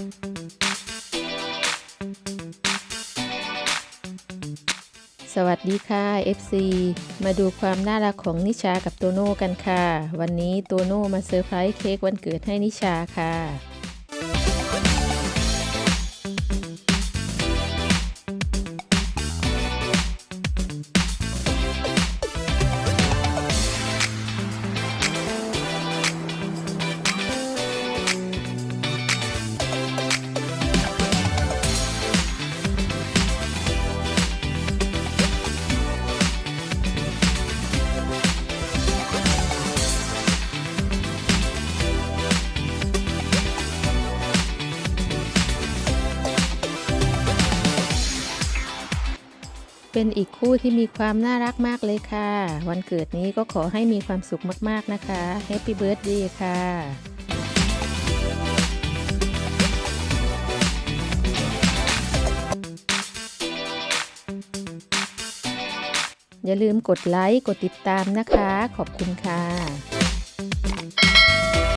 สวัสดีค่ะ FC มาดูความน่ารักของนิชากับโตโน่กันค่ะ วันนี้โตโน่มาเซอร์ไพรส์เค้กวันเกิดให้นิชาค่ะ เป็นอีกคู่ที่มีความน่ารักมากเลยค่ะ วันเกิดนี้ก็ขอให้มีความสุขมากๆนะคะแฮปปี้เบิร์ดเดย์ค่ะ อย่าลืมกดไลค์ กดติดตามนะคะ ขอบคุณค่ะ